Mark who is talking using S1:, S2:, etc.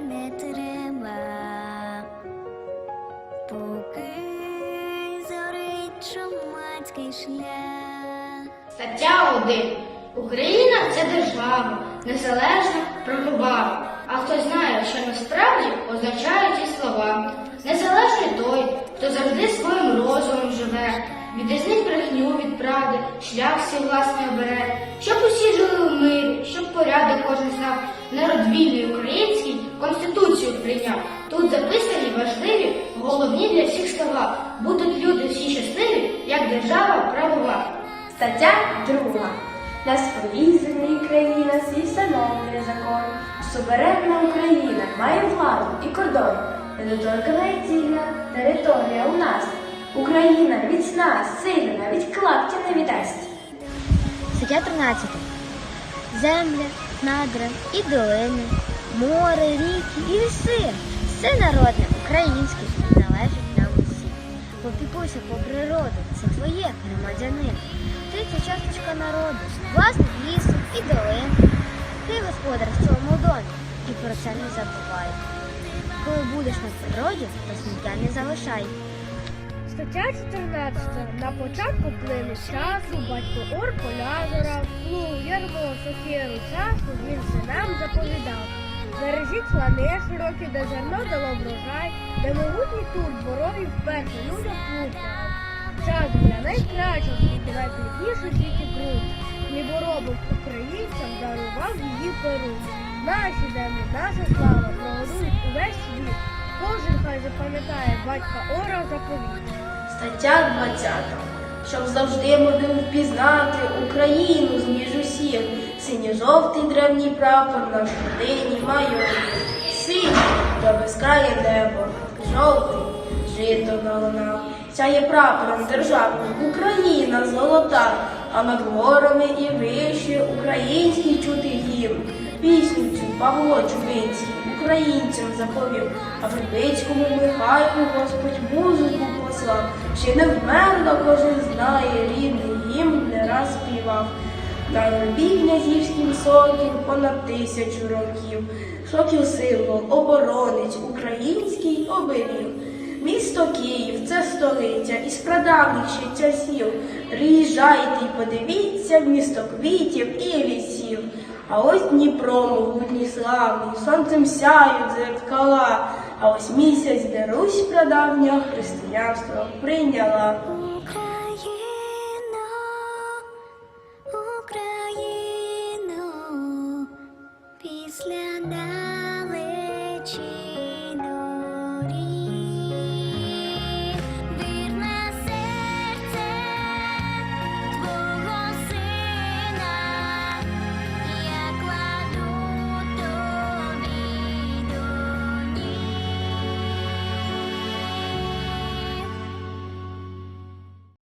S1: Не треба, поки зорить чумацький шлях.
S2: Стаття 1. Україна це держава, незалежна, правова. А хто знає, що насправді означають ці слова. Незалежний той, хто завжди своїм розумом правди, шлях свій власний обере, щоб усі жили у мирі, щоб порядок кожен знав, народ український конституцію прийняв. Тут записані важливі, головні для всіх слова. Будуть люди всі щасливі, як держава правова.
S3: Стаття 2. На своїй землі країна свій встановлює закон. Суверенна Україна має владу і кордон. Недоторкана і цільна територія у нас. Україна міцна, сильна, навіть клаптя не віддасть.
S1: Стаття 13. Земля, надра і долини, море, ріки і ліси. Все народне, українське належить нам усім. Попікуйся про природу, це твоє громадянин. Ти це часточка народу, власник лісу і долин. Ти господар в цьому домі і про це не забувай. Коли будеш на природі, то сміття не залишай.
S4: Стаття 14. На початку плину часу батько Ор Полязора, плуг, ярмо, сокиру часу він синам заповідав. Бережіть лани широкі, де зерно дало врожай, де могутній тур дворові вперше людям плуг. Час для найкращого в світі, найпліднішу в світі ґрунт. Хліборобом українцям дарував її перу. Наші землі, наша слава. Кожен хай запам'ятає батька Ора заповіт.
S3: Стаття 20. Щоб завжди могли впізнати Україну з між усіх. Синьо-жовтий древній прапор на шпині майорів. Синій до безкрає небо, жовтий жито на лунах. Сяє прапором державним Україна золота, а над горами і вище український чути гімн. Пісню цю Павло Чубинський українцям заповів, а Вербицькому Михайлу Господь музику послав. Ще не вмерла, кожен знає, рідний гімн не раз співав. На горбі князівським сокіл понад тисячу років. Сокіл символ, оборонець, український оберіг. Місто Київ це столиця із прадавніх ще часів. Приїжджайте й подивіться в місто квітів і лісів. А ось Дніпро, могутній славний, сонцем сяють зеркала, А ось місяць, де Русь прадавня християнство прийняла.